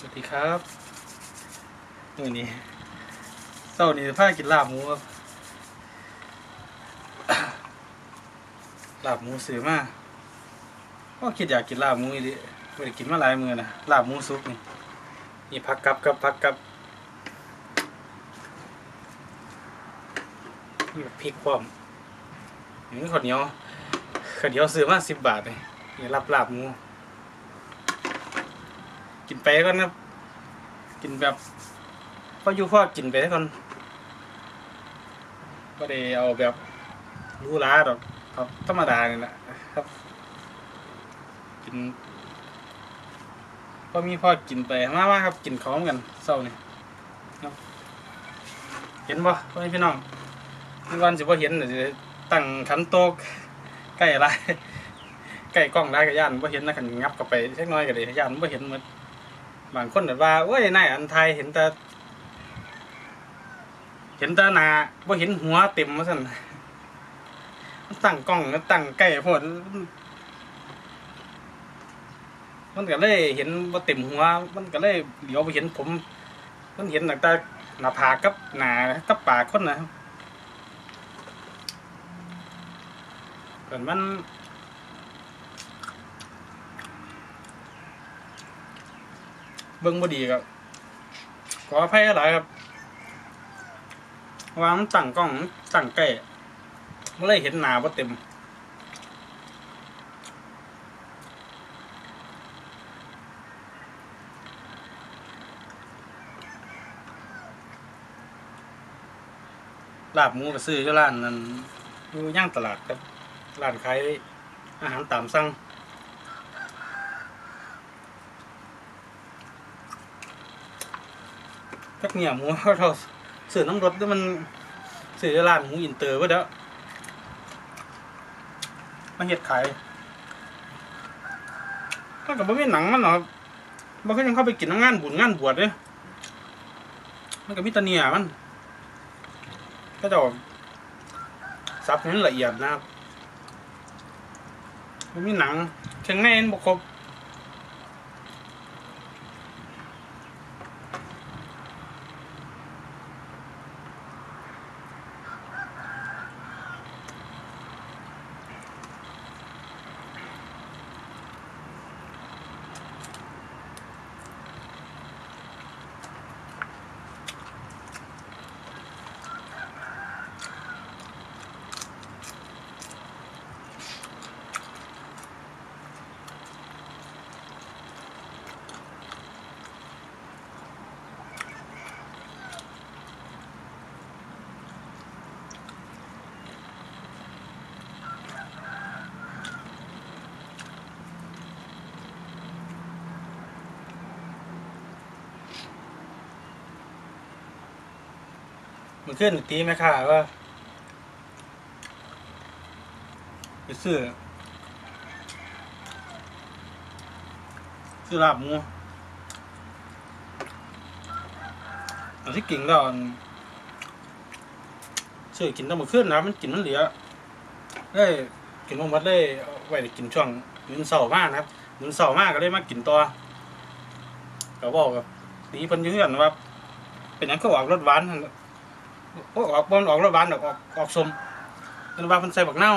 สวัสดีครับวันนี้เช้านี้พากินลาบหมูครับลาบหมูซื้อมาก็คิดอยากกินลาบหมูอีดิไม่ได้กินมาหลายมือนะลาบหมูซุปนี่นี่ผักกับกับผักกับนี่พริกพร้อมนี่ข้าวเหนียวข้าวเหนียวซื้อมาสิบบาทเลยนี่ลาบลาบหมู กินไปก่อนครับ กินแบบพออยู่พอกินไปก่อนไม่ได้เอาแบบรู้ล้าดอกครับธรรมดาเนี่ยแหละครับ กินพอมีพอกินไปมาว่าครับ กินของกันเศร้าเนี่ครับเห็นบ่พ่อแม่พี่น้องมีวันสิบ่เห็นเดี๋ยวตั้งขันโต๊ะใกล้อะไรใกล้กล้องได้กับย่านบ่เห็นนะขันงับเข้าไปเล็กน้อยก็เลยย่านบ่เห็นหมด บางคนแบบว่าโอ้ยนายอันไทยเห็นแต่เห็นแต่หนาบ่เห็นหัวเต็มมาสั่นมันตั้งกล้องแล้วตั้งใกล้โพดมันก็เลยเห็นว่าเต็มหัว มันก็เลยเหลียวไปเห็นผม มันเห็นหนักตาหน้าผากกับหน้ากับปากคนนะครับส่วนมัน เบิ้งบ่ดีครับขออภัยหลายครับวามันตั้งกล้องมันตั้งใกล้มันเลยเห็นหนาบ่าเต็มลาบหมูก็ซื้อที่ร้านนั้นอยู่ย่างตลาดครับร้านขายอาหารตามสั่ง จักเนี่ยหมูเราเสือน้ำรถด้วยมันเสือร้านหมูอินเตอร์ไว้แล้วมาเฮ็ดขายก็กับบ่มีหนังมันหรอกมันก็ยังเข้าไปกินงานบุญงานบวชเด้มันก็มีตะเนียมัน ก็จะซับให้มันละเอียดนะครับมันมีหนังเชียงในมันบ่ครบ มันขึ้นตีไหมค่ะว่าไปซื้อซื้อลาบหมูอันที่กิ่งแล้วอันซื้อกินต้องมาขึ้นนะมันกินมันเหลือได้กินลงวัดได้ไว้ได้กินช่วงมื้อเสาร์มากนะครับมื้อเสาร์มากก็เลยมากินต่อก็บอกกับตีเพิ่นอยืนว่าเป็นหยังก็ออกรสหวาน โอ้ออกบอลออกระบานออกออกออกสมเป็นว่ามันใส่บักเน่า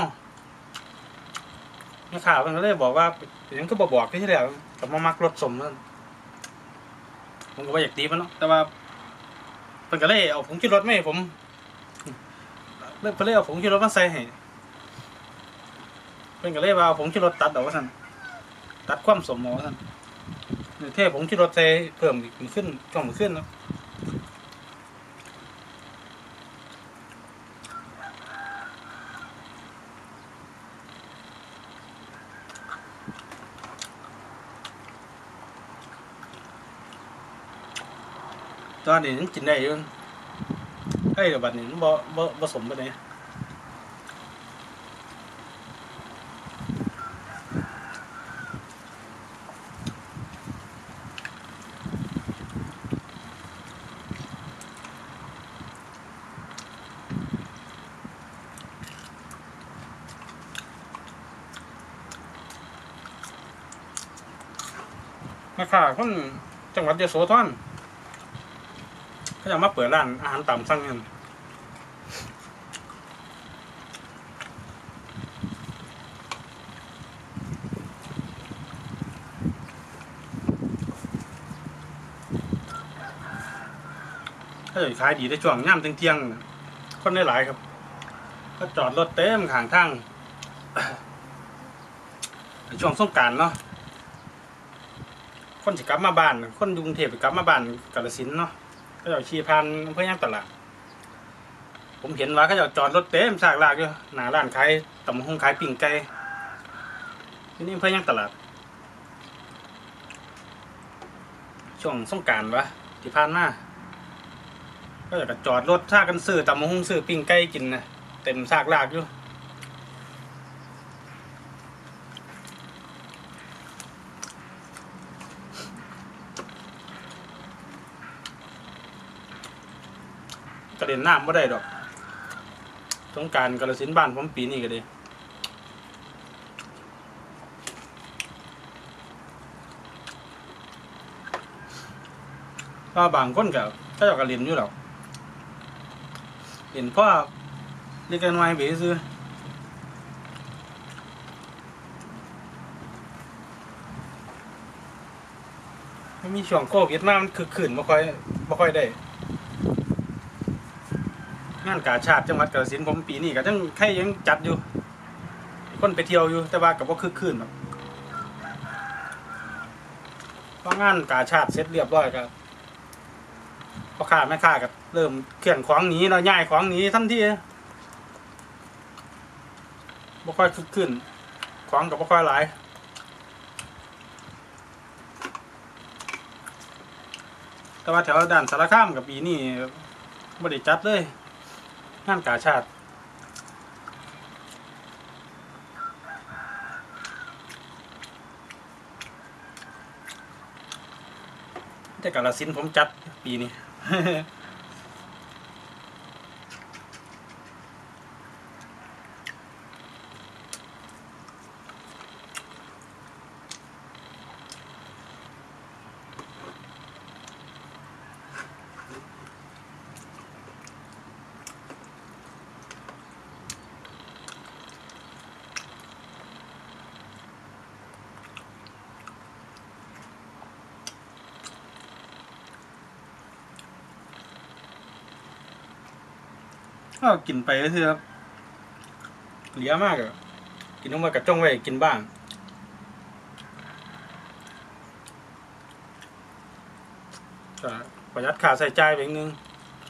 แม่ข่าวมันก็เลยบอกว่าเป็นหยังก็บอกบอกที่แรกกับมามักรสสมนั่นผมก็ว่าอยากตีมันเนาะแต่ว่าเพิ่นก็เลยเอาผงชูรสไม่ให้ผมเพิ่นก็เลยเอาผงชูรสมาใส่ให้เพิ่นก็เลยว่าเอาผงชูรสตัดเอาว่าซั่นตัดความสมเอาว่าซั่นเทผงชูรสใส่เพิ่มขึ้นช่องขึ้นเนาะ ตอนนี้มันกินได้อยู่ไอ้เดี๋ยวบัดนี้มันบ่บ่บ่สมไปานใดมาค่ะคนจังหวัดยโสธร เขาจะมาเปิดร้านอาหารตามสั่งกันถ้าจะขายดีได้ช่วงย่ำเที่ยงๆนะคนได้หลายครับ ก็จอดรถเต็มข้างทางช่วงสงการเนาะคนสิกลับมาบ้าน คนกรุงเทพกลับมาบ้านกาฬสินเนาะ ก็จะขี่ผ่านเพื่อย่างตลาด ผมเห็นว่าเขาจะจอดรถเต็มซากลากอยู่หน้าร้านขายตำบักหงขายปิ่งไก่ที่นี่เพื่อย่างตลาด ช่วงสงการวะที่ผ่านมาก็จะจอดรถท่ากันซื้อตำบักหงซื้อปิ่งไก่กินนะเต็มซากลากอยู่ เด็นน้ำไม่ได้ดอกสงการกระสินบ้านผมปีนี้ก็ดีก็บางคนก็ก็อยากกระเรียนอยู่หรอกเห็นพ่อเรียกกันไว้เบซื้อไม่มีช่วงโควิดมามันคือขืนไม่ค่อยไม่ค่อยได้ งานกาชาติจังหวัดกาฬสินธุ์ผมปีนี้ก็ยังใครยังจัดอยู่ คนไปเที่ยวอยู่ แต่ว่ากับว่าคือคืนหรอกพองานกาชาติเสร็จเรียบร้อยก็พ่อค้าแม่ค้าก็เริ่มเคลื่อนของหนีเนาะย้ายของหนีทันทีบ่ค่อยคึกคืนของกับบ่ค่อยหลายแต่ว่าแถวด่านสารคามกับปีนี้บ่ได้จัดเลย งานกาชาติแต่กาลสินผมจัดปีนี้ ก็กินไปก็คือครับเหลียมากอะกินออกมากับจ้องไว้กินบ้างก็ประหยัดค่าใส่ใจไปอีกนึง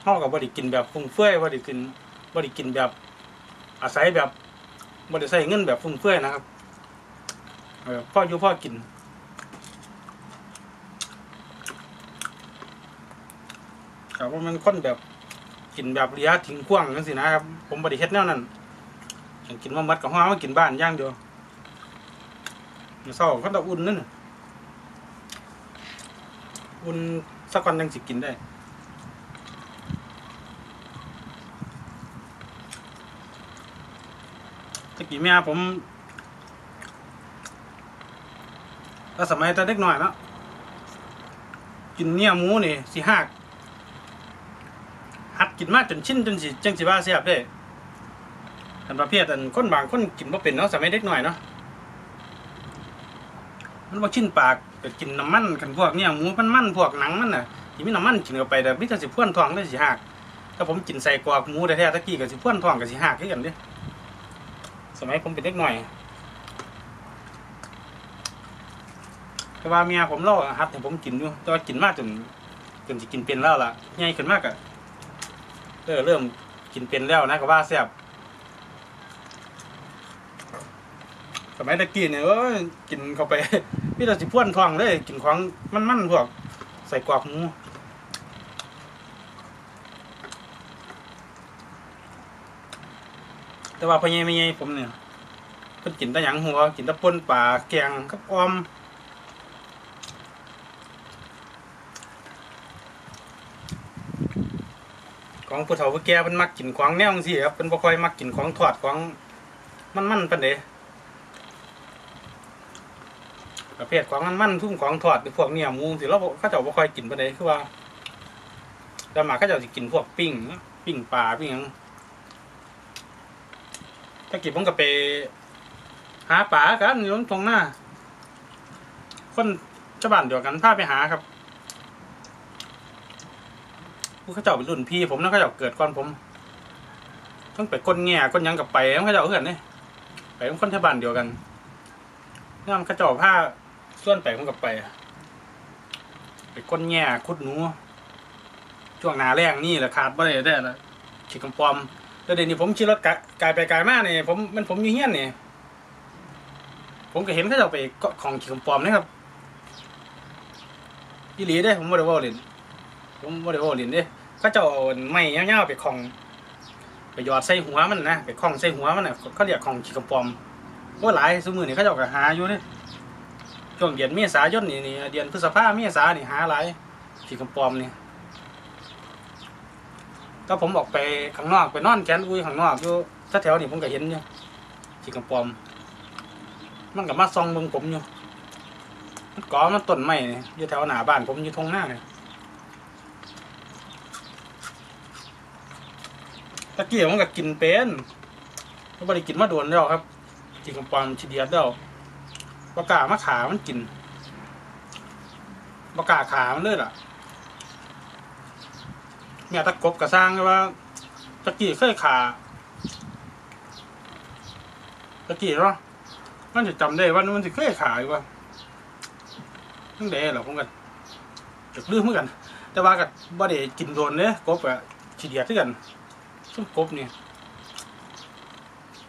ห่อกับบริกินแบบฟุ่มเฟือยบริกินบริกินแบบอาศัยแบบบริใส่เงินแบบฟุ่มเฟือยนะครับพ่ออยู่พ่อกินแต่ว่ามันคนแบบ กินแบบระยะทิ้งขว้างจังสินะครับ ผมบริเฮ็ดแนวนั้นอย่างกินมามัดกับห้ามากินบ้านย่างเดียวมื้อเศร้าเขาต้องอุ่นนั่นอุ่นสักวันยังสิกินได้ตะกี้แม่ผมถ้าสมัยตอนเด็กหน่อยเนาะกินเนี่ยหมูนี่สิหัก กินมากจนชินจนสิจังสิว่าเสียบเด้อันประเภทอันคนบางคนกินบ่เป็นเนาะสมัยเด็กหน่อยเนาะมันบ่ชินปากก็กินน้ำมันกันพวกเนี่ยหมูมันมันพวกหนังมันน่ะที่มีน้ำมันกินเข้าไปแต่มิแต่สิพ่วนท้องได้สิหักถ้าผมกินใส่กรอกหมูแท้ๆตะกี้ก็สิพ่วนท้องก็สิหักคือกันเด้สมัยผมเป็นเด็กหน่อยแต่ว่าเมียผมเล่าหัดให้ผมกินอยู่แต่ว่ากินมากจนจนสิกินเป็นแล้วล่ะใหญ่ขึ้นมากอะ เออเริ่มกินเป็นแล้วนะก็ว่าแซ่บสมัยตะกี้เนี่ยเอยกินเข้าไป พี่เราสิพ่วนทองเลยกินของมันๆพวก ใส่กรอกหมูแต่ว่าพ่อใหญ่ไม่ใหญ่ผมเนี่ยเพิ่นกินต่หยังหัวกินต่ป่นปลาแกงกับออม ของผู้เฒ่าผู้แก่เพิ่นมักกินของแนวจังซี่ครับเพิ่นบ่ค่อยมักกินของทอดของมันๆปานใดปประเภทของมันมันทุ่มของทอดหรือพวกเนื้อหมูสิเราบ่เขาเจ้าบ่ค่อยกินปานใดคือว่าแต่หมาเขาเจ้าสิกินพวกปิ้งปิ้งปลาปิ้งหยังถ้ากินผมก็ไปหาปลากันอยู่ตรงหน้า คนชาวบ้านเดียวกันพาไปหาครับ ผู้เขาเจ้าเป็นรุ่นพี่ผมนะเขาเจ้าเกิดก่อนผม ต้องไปก้นแง่ก้นยังกับไปต้องเขาเจ้าเพื่อนเนี่ยไปเป็นคนชาวบ้านเดียวกันนี่มันเขาเจ้าผ้าส่วนไปผมกับไปไปก้นแง่คุดหนูช่วงหนาแรงนี่แหละขาดบ่ได้ได้ละขี่กำปอมแล้วเดี๋ยวนี้ผมขี่รถกายไปกายมาเนี่ยผมมันผมอยู่เฮี้ยนเนี่ยผมก็เห็นเขาจะเอาไปกาะของขี่กำปอมนะครับยี่หลีเด้ผมไม่ได้ว่าเล่น ผมไม่ได้ว่าเล่นเด้เขาจะเอาไม้ยาวๆไปของไปหยอดใส่หัวมันนะไปคล้องใส่หัวมันน่ะเขาเรียกของขี่กำปอมว่าหลายสมือนี่เขาเจะก็หาอยู่เนี่ช่วงเดือนเมษายนนี่นี่เดือนพฤษภาเมษานี่หาหลายขี่กำปอมนี่ก็ผมออกไปข้างนอกไปนอนแขนอุ้ยข้างนอกอยู่แถวๆนี่ผมก็เห็นอยู่ขี่กำปอมมันกับมาซองเบิ่งผมอยู่มันก่อมันต้นไม้นี่อยู่แถวหน้าบ้านผมอยู่ทงหน้าเนี่ย ตะกี้มันก็กินเป็นมันบ่ได้กินมาโดนแล้วครับกินกับปอมชีเดียดแล้วบกล้ามาขามันกินบกล้าขามันเลยล่ะแม่ตะกบกระสร้างว่าตะกี้เคยขาตะกี้เนาะมันจะจำได้ว่ามันจะเคยขายว่าตั้งแต่หรอผมกันจุดลืมเหมือนกัน แต่ว่ากับบ่ได้กินโดนเนี่ยกบอะฉีเดียดที่กัน ซุ่มกบนี่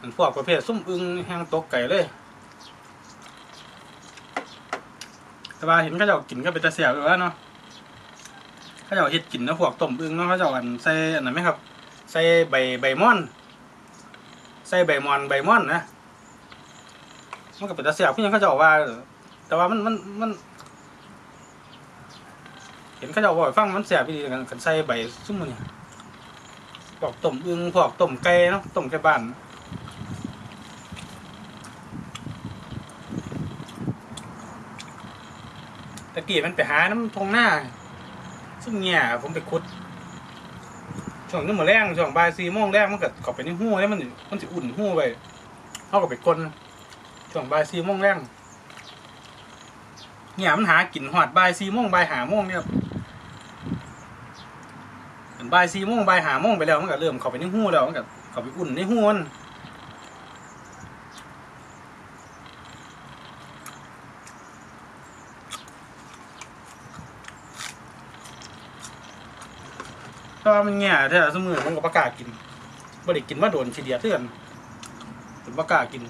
มันพวกประเภทซุ่มอึงแห้งตกไก่เลย แต่ว่าเห็นเขาเจ้ากินก็เป็นตะเสียบอยู่ว่าเนาะเขาเจ้าเฮ็ดกินนะพวกต้มอึงเนาะเขาเจ้าอันใส่อันนั้นไหมครับ ใส่ใบใบม่อน ใส่ใบมอนใบม่อนนะมันก็เป็นตาเสียบพี่ยังเขาเจะบอกว่า แต่ว่ามันมันมันเห็นเขาเจะบอกฟังมันเสียบพี่กันใส่ใบซุ่มมันเนี่ย พวกต้มอึงพวกต้มไก่เนาะต้มไก่บ้านตะกี้มันไปหาน้ำทงหน้า ซึ่งเนี่ยผมไปขุดช่วงนี้มาแรงช่วงบ่ายสี่โมงแรกมันก็เข้าไปในหู้แล้วมันมันสิอุ่นหู้ไปเขาก็ไปกลนช่วงบ่ายสี่โมงแรงเนี่ยมันหากินหอดบ่ายสี่โมงบ่ายหาโมงเนี่ย บ่ายสี่โมงบ่ายหาโมงไปแล้วมันก็เริ่มเข้าไปในหู้แล้วมันก็เข้าไปอุ่นในหูมันก็มันเงี้ยถ้าสมมือมันก็ประกาศกินบ่ได้กินมาโดนทีเดียวเทื่อนถึงประกาศกิน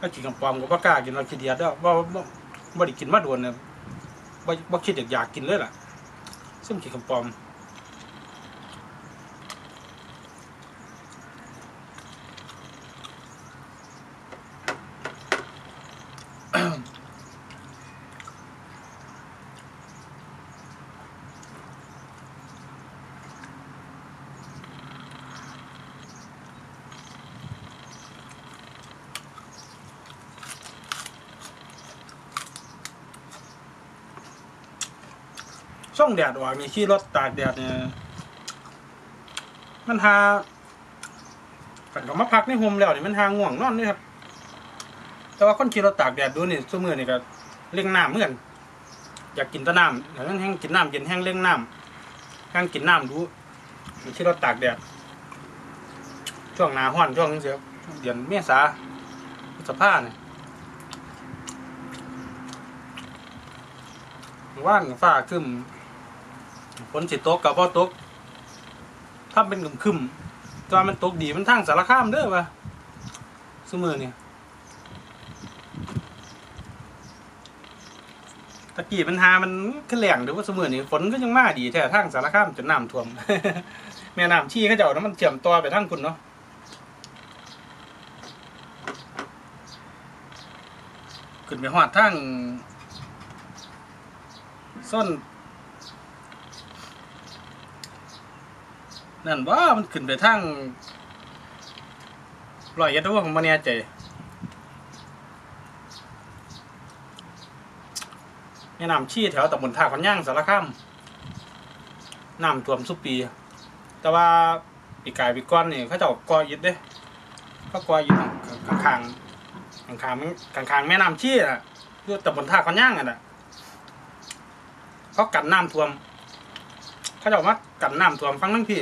ถ้ากินกับปอมก็บ่กล้ากินเราเดียดแล้วบ่บ่บ่ได้กินมาโดนเนี่ยบ่บ่คิดอยากอยากกินเลยล่ะ ซึ่งกินกั ช่องแดดออกนี่ขี่รถตากแดดเนี่ยมันหากันก็มาพักในโฮมแล้วนี่มันหาง่วงนอนนี่ครับ แต่ว่าคนขี่รถตากแดดดูนี่ซุมื้อนี่ก็เล่งน้ำเหมือนอยากกินแตะน้ำแต่แห้งกินน้ำเย็นแห้งเล่งน้ำแห้งกินน้ำดูนี่ขี่รถตากแดดช่วงหนาร้อนช่วงเสียเดือนเมษาพฤษภาเนี่ยว่านฟ้าครึม ฝนสิตกกับพ่อตก ถ้าเป็นกึมคึมตอนมันตกดีมันทางสารคามเด้อวะสมือนี่ตะกี้ปัญหามันขึ้นแหลงหรือว่าสมือนี่ฝนก็ยังมาดีแท้ทางสารคามจนน้ำท่วม แม่น้ำชี้เขาเจ้าน้ำมันเชื่อมต่อไปทางคุณเนาะขึ้นไปหอดทางส้น นั่นว่ามันขึ้นไปทางลอยยัดว่าผมมาแน่ใจแม่น้ำชี้แถวตำบลท่าขอนย่างสารคามน้ำท่วมสุปี แต่ว่าปีกายปีก้อนนี่เขาจ้าก่ออิฐเด้เขาก่ออิฐข้างข้างข้างข้างข้างข้างแม่น้ำชี้อะคือตำบลท่าขอนย่างอะน่ะเขากันน้ำท่วม เขาจ้ามากันน้ำท่วมฟังนั่งพี่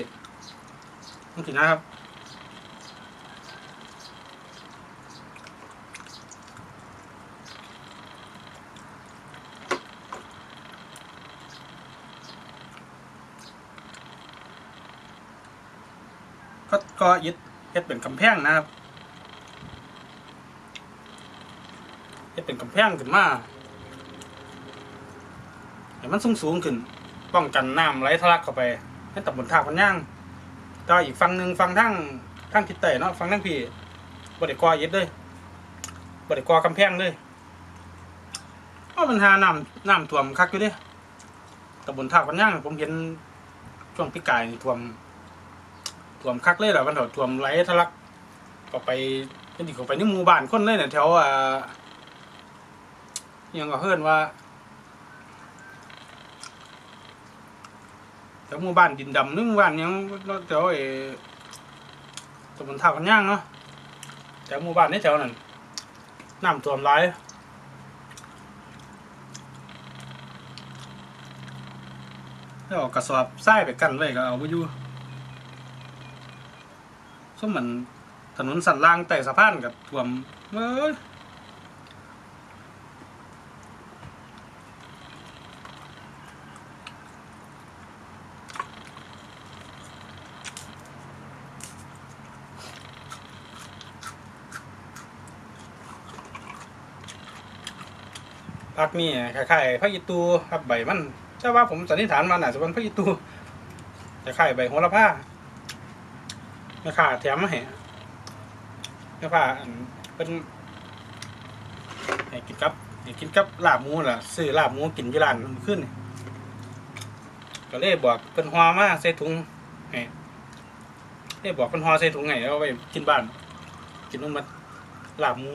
นั่นสินะครับก็ก็ยึดเฮ็ดเป็นกำแพงนะครับเฮ็ดเป็นกำแพงขึ้นมาให้มันสูงสูงขึ้น ป้องกันน้ำไหลทะลักเข้าไปให้ตำบลท่าพันย่าง แต่ว่าอีกฝั่งหนึ่งฝั่งทั้งทั้งทิศใต้เนาะฝั่งทั้งพี่บริกรยึดเลยบริกรกำแพงเลยเพราะปัญหาน้ำน้ำท่วมคักอยู่เด้ตำบลท่าพันย่างผมเห็นช่วงปีกายนี่ท่วมท่วมคักเลยแหละมันถอะท่วมไหลทะลักก็ไปเป็นที่เขาไปในหมู่บ้านคนเลยเนี่ยแถวอ่ายังก็เฮิ่นว่า แถวหมู่บ้านดินดำนึงบ้านยังแถวไอ้ตำบลท่ากันย่างเนาะแถวหมู่บ้านนี่แถวนั้นน้ำท่วมไหลายแล้วเอากระสอบทรายไปกันเลยก็เอาไปอยู่ส้มเหมือนถนนสันล่างแต่สะพานกับท่วมเอ้ย นี่คล้ายๆพักอีตูครับใบมันแต่ว่าผมสันนิษฐานมาน่าจะเป็นพักอีตูคล้ายๆใบโหระพาแม่ค้าแถมมาให้แม่ค้าอันเป็นให้กินกับให้กินกับลาบหมูล่ะซื้อลาบหมูกินยู่ร้านมันขึ้นก็เลยบอกเป็นห่อมาใส่ถุงให้เลยบอกเป็นห่อใส่ถุงให้เอาไปกินบ้าน กินนุ่มมันลาบหมู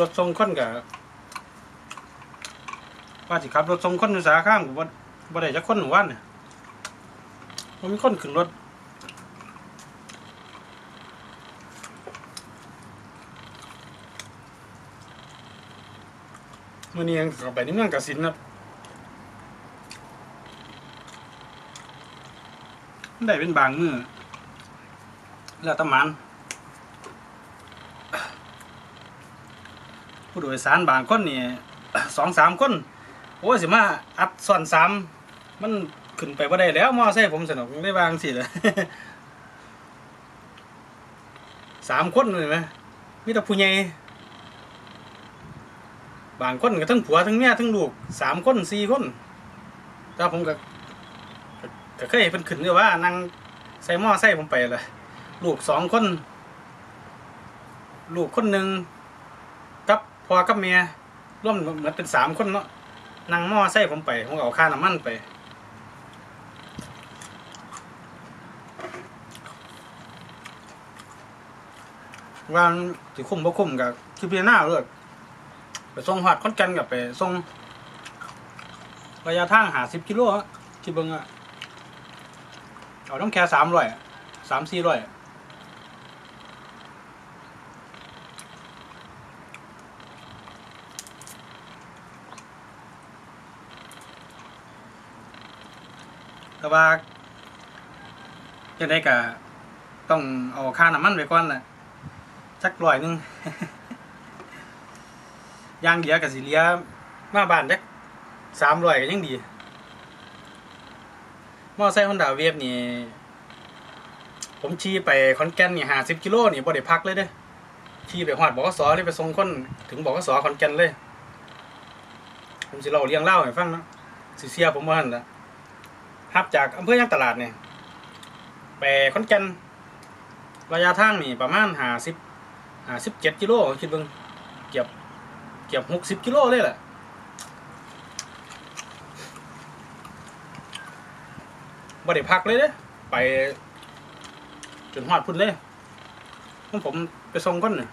รถส่งคนกับว่าสิขับรถส่งคนอยู่สาข้างกับว่าบ่ได้จักคนหมู่บ้านเนี่ยมันมีคนขึ้นรถมื่อนี้ยังเข้าไปในเมืองกสินครับได้เป็นบางมือแล้วตะมัน ผู้โดยสารบางคนนี่สองสามคนโอ้สิมาอัดซ้อนสามมันขึ้นไปว่าได้แล้วมอไซค์ผมสนุกได้บางสิเลยสามคนเลยไหมมีแต่ผู้ใหญ่บางคนก็ทั้งผัวทั้งเมียทั้งลูกสามคนสี่คนแต่ผมก็ก็เคยเห็นขึ้นด้วยว่านั่งใส่หม้อใส่ผมไปเลยลูกสองคน ลูกคนหนึ่ง อกับเมียร่วมเหมือนเป็นสามคนเนาะนั่งหม้อใส่ผมไปผมก็เอาค่าน้ำมันไปว่าสิคุ้มบ่คุ้มกับคือพิจารณาเลยไปส่งหอดคอนกันกับไปส่งระยะทางหาสิบกิโลอะที่เบิ้งอะเอาต้องแค่สามร้อยสามสี่ร้อย แต่ว่าจะได้กะต้องเอาค่าน้ำมันไปก่อนแหละสักร้อยหนึงย่างเดียวกับสิเหลียมาบ้านจักสามร้อยก็ยังดีมอไซค์ฮอนดาเวฟนี่ ผมขี่ไปขอนแกนนี่ห้าสิบกิโลนี่บ่ได้พักเลยเด้อขี่ไปฮอดบอกสเลยไปส่งคนถึงบอกสขอนแกนเลย ผมสิเล่าเรียงเล่าให้ฟังนะสิเสียผมว่าหั่นละ ฮับจากอำเภอย่างตลาดเนี่ยไปขอนแก่นระยะทางนี่ประมาณหาสิบหาสิบเจ็ดกิโลคิดเบิ่งเกือบเกือบหกสิบกิโลเลยแหละบ่ได้พักเลยเด้ไปจนฮอดพุ่นเลยผมผมไปส่งก่อนน่ะ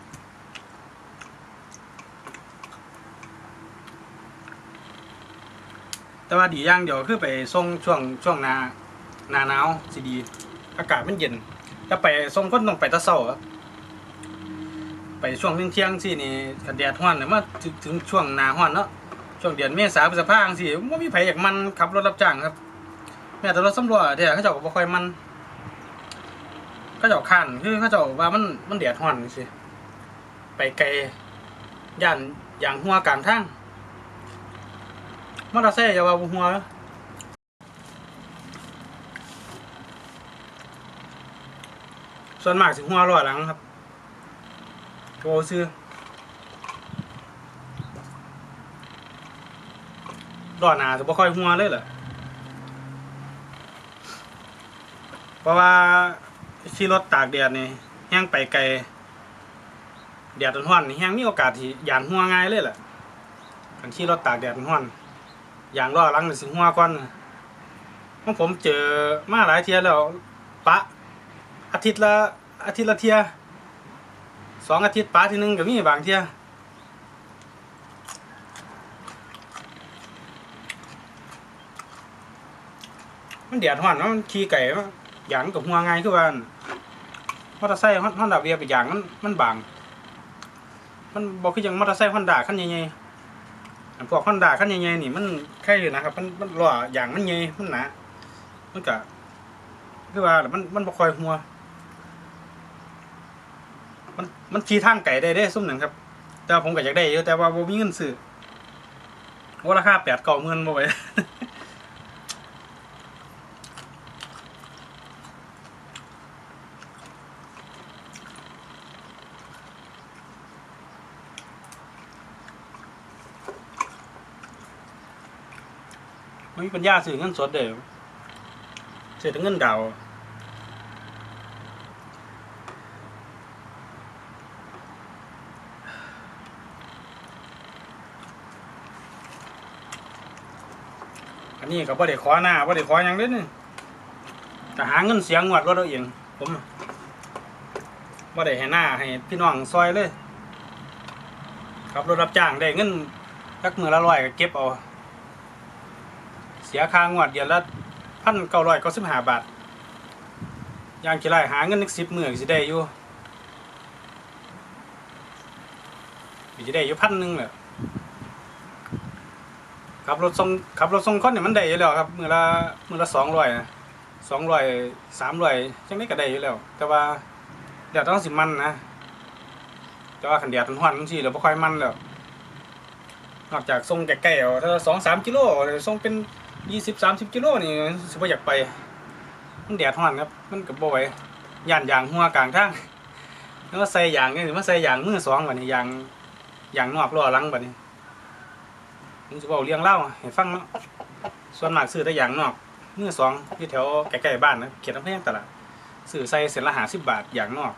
แต่ว่าดีอย่างเดียวคือไปส่งช่วงช่วงนานาหนาวสิดี อากาศมันเย็นถ้าไปส่งคนต้องไปตะเช้าครับไปช่วงเที่ยงสินี่แดดร้อนเนี่ยมาถึงถึงช่วงนาร้อนเนาะช่วงเดือนเมษาพฤษภาคมสิไม่มีไผอยากมันขับรถรับจ้างครับ แม้แต่รถสำรวจเดี๋ยวเขาเจ้าก็บ่ค่อยมันเขาเจ้าขันคือเขาเจ้าว่ามันมันแดดร้อนสิไปไกลย่านอย่างหัวกลางทาง มอเตอร์ไซค์อย่าว่าบ่หัวส่วนมากสิหัวล้อหลังครับโกซื้อล้อหนาจะบ่ค่อยหัวเลยเหรอเพราะว่าขี่รถตากแดดนี่แห้งไปไกลแดดร้อนๆนี่แห้งมีโอกาสที่ยานหัวง่ายเลยแหละคันขี่รถตากแดดร้อนๆ อย่างล่อหลังสิหัวก่อนเพราะผมเจอมาหลายเทียแล้วปะอาทิตย์ละอาทิตย์ละเทียสองอาทิตย์ปะทีหนึงก็มีบางเทียมันเดียดห้อนมันขี่ไก่มันอย่างกับหัวไงคือว่าอั่นมอเตอร์ไซค์ฮอนดาเวียไปอย่างมันมันบาง มันบอกคือย่างมอเตอร์ไซค์ฮอนดาคันใหญ่ๆ อันพวกฮอนด้าคันใหญ่ๆนี่มันแค่อยู่นะครับ มันมันล้ออย่างมันใหญ่มันหนามันก็คือว่ามันมันบ่ค่อยหัว มันมันขี่ทางไก่ได้ได้ซุ่มหนึ่งครับ แต่ผมก็อยากได้อยู่แต่ว่าบ่มีเงินซื้อว่าราคาแปดเก้าหมื่นบ่ไหว มันมีปัญญาซื้อเงินสดเด้อซื้อแต่เงินดาวอันนี้ก็บ่ได้ขอหน้าบ่ได้ขอหยังเด้นี่ก็หาเงินเสียงงวดรถเอาเองผมบ่ได้ให้หน้าให้พี่น้องซอยเลยขับรถรับจ้างได้เงินสักมือละร้อยก็เก็บเอา สียค่างวดเดือนละพันเก้าร้อยเก้าสิบห้าบาทยางกี่ไรหาเงินนึกสิบหมื่นสิได้อยู่สิได้อยู่พันหนึ่งแหละขับรถส่งขับรถส่งคนเนี่ยมันได้อยู่แล้วครับมือละมือละสองร้อยสองร้อยสามร้อยจังนี้ก็ได้อยู่แล้ว แต่ว่าเดี๋ยวต้องสิมันนะแต่ว่าขันเดียดมันหวันสิเราไม่ค่อยมันแล้วนอกจากส่งใกล้ๆถ้าสองสามกิโลส่งเป็น ยี่สิบสามสิบกิโลนี่สิบ่อยากไป มันแดดร้อนครับ มันกับบ่ไหวย่านยางหัวกลางทางแล้วก็ใส่ยางนี่มาใส่ยางมือสองบัดนี้ยางยางนอกล้อหลังแบัดนี้ผมสิบอกเรียงเล่าให้ฟังเนาะส่วนมากซื้อแต่ยางนอกมือสองที่แถวใกล้ๆบ้านนะเขตอำเภอตลาดซื้อใส่เส้นละห้าสิบบาทยางนอก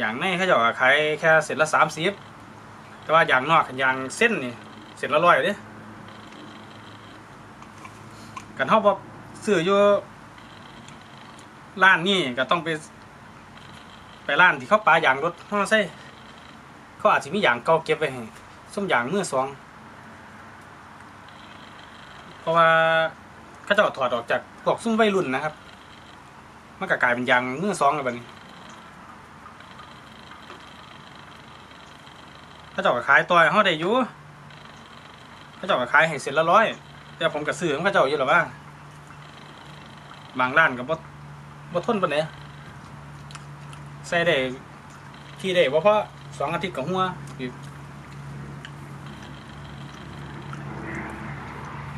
ยางในเขาจะขายแค่เส้นละสามสิบแต่ว่ายางนอกยางเส้นนี่เส้นละร้อยเด้ กันเท่าบ่ซื้ออยู่ร้านนี้ก็ต้องไป ไปร้านที่เขาปลายางรถมอเตอร์ไซค์เขาอาจจะมียางเก่าเก็บไว้ให้ส้มยางมือสองเพราะว่าเขาจะถอดออกจากพวกซุ้มวัยรุ่นนะครับมันก็กลายเป็นยางมือสองแล้วแบบนี้เขาจ้าก็ขายต่อยเขาได้อยู่เขาจ้าก็ขายให้เสร็จละร้อย แต่ผมก็ซื้อของเขาเจ้าอยู่หรอว่าบางร้านก็บ่บ่ทนปานใดใส่ได้ที่ได้บ่พอสองอาทิตย์ก็หัวอีก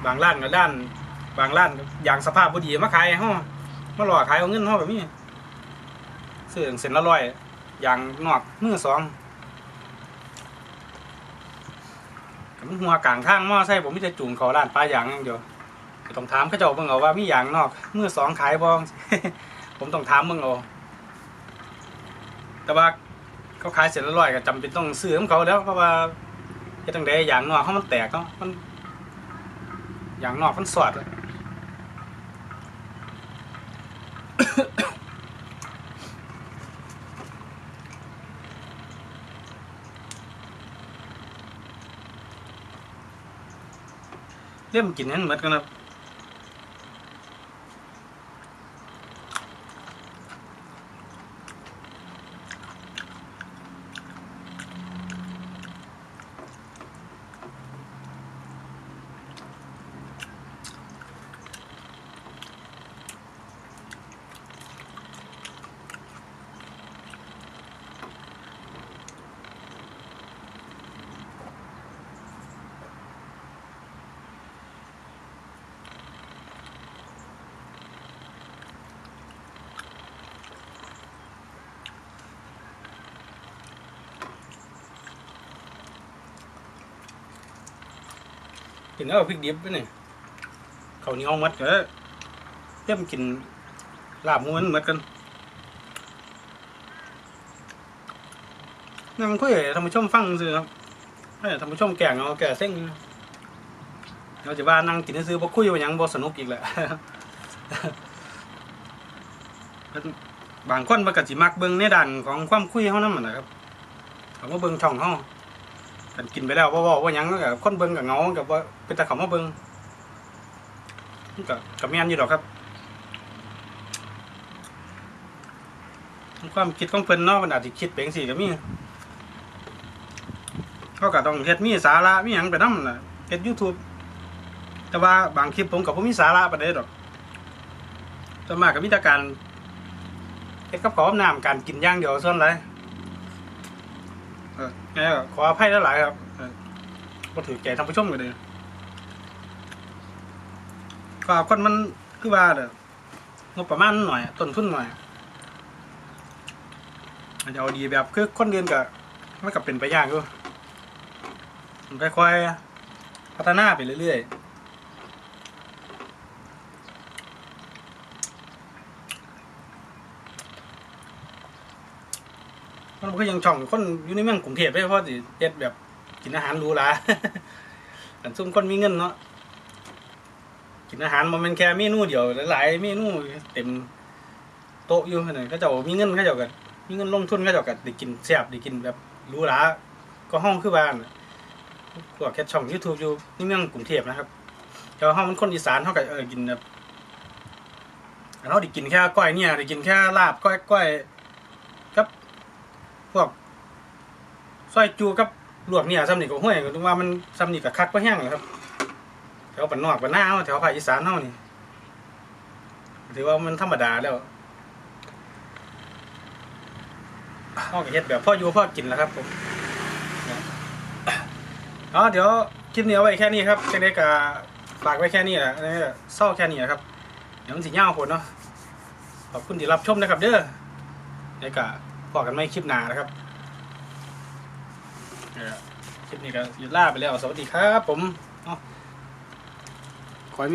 บางร้านก็ด้าน บางร้านอย่างสภาพบ่ดีมาขายห้เฮามาหลอกขายเอาเงินเฮาแบบนี้ซื้อเส้นละร้อยอย่างนอกมือสองก็มัน หัวกลางทางมอไซค์ผมมีแต่จูงเขาร้านปลายางอย่างเดียวต้องถามเขาเจ้าเบิ่งเอาว่ามีอย่างนอกเมื่อสองขายบ้อง ผมต้องถามเบิ่งเอาแต่ว่าเขาขายเสร็จแล้วร้อยก็จำเป็นต้องซื้อของเขาแล้วเพราะว่าเฮ็ดจังไดอย่างนอกเขามันแตกเนาะมัน อย่างนอกมันสอดเลย เล่มกินนั้นเหมือนกันครับ กินแล้วเอาพริกดิบไปนี่เขาเหนียวมัดก็เล่มกินลาบม้วนมือนกันนั่งคุยให้ท่านผู้ชมฟังซื้อครับให้ท่านผู้ชมแก่งเอาแก่เส้งเราจะว่านั่งกินซื้อบ่คุยว่าหยังบ่สนุกอีกแหละบางคนมันก็สิมักเบิ่งในด้านของความคุยเฮานั่นแหละครับเขามาเบิ่งช่องเฮา กันกินไปแล้วบ่เว้าว่ายังก็คนเบิ่งก็เงาก็บ่เป็นตาเขามาเบิ่งมันก็ก็แม่นอยู่ดอกครับความคิดของเพิ่นเนาะมันอาจสิคิดไปจังซี่ก็มีเขาก็ต้องเฮ็ดมีสาระมีหยังไปนำน่ะเฮ็ด YouTube แต่ว่าบางคลิปผมก็บ่มีสาระปานใดดอกส่วนมากก็มีแต่การเฮ็ดกับข้าวกัน้ำการกินย่างเดียวส่วนหลาย เออแม่ก็ขออภัยหลายๆครับเออบ่ถือแก่ท่านผู้ชมก็เลยก็คนมันคือว่าเด้องบประมาณหน่อยต้นทุนหน่อยอาจจะเอาดีแบบคือคนเรียนกับไม่กับเป็นไปยากด้วยค่อยๆพัฒนาไปเรื่อยๆ มันก็ยังช่องคนอยู่ในเมืองกรุงเทพได้เพราะสิเฮ็ดแบบกินอาหารหรูหราแต่ซุ่มคนมีเงินเนาะกินอาหารมันเป็นแค่เมนูเดียวหลายๆเมนูเต็มโต๊ะอยู่ขนาดเขาเจ้ามีเงินเขาเจ้ากันมีเงินลงทุนก็เจ้าก็ได้กินแซ่บได้กินแบบหรูหราก็ห้องคือบ้านน่ะพวกแค่ช่อง YouTube อยู่ในเมืองกรุงเทพนะครับแต่ว่าห้องมันคนอีสานเฮาก็เออกินแบบเราได้กินแค่ก้อยเนี่ยได้กินแค่ลาบก้อยก้อย พวกซอยจูกับลวกเนี่ยซ้ำนี่ก็ห้วยก็ถึงว่ามันซ้ำนี่ก็คักบ่แห้งแล้ครับแถวบ้านนอกบ้านนาเฮาแถวภาคอีสานเฮานี่ถือว่ามันธรรมดาแล้วห้องเฮ็ดแบบพ่ออยู่พ่อกินแล้วครับผมอ๋อเดี๋ยวคลิปนี้เอาไว้แค่นี้ครับจะได้กะฝากไว้แค่นี้แหละเศร้าแค่นี้นะครับ เดี๋ยวมันสิยาวโพดเนาะขอบคุณที่รับชมนะครับ เด้อเดี๋ยวกะ พอกันไม่คลิปหนานะครับคลิปนี้ก็หยุดล่าไปแล้ว สวัสดีครับผมขอให้มี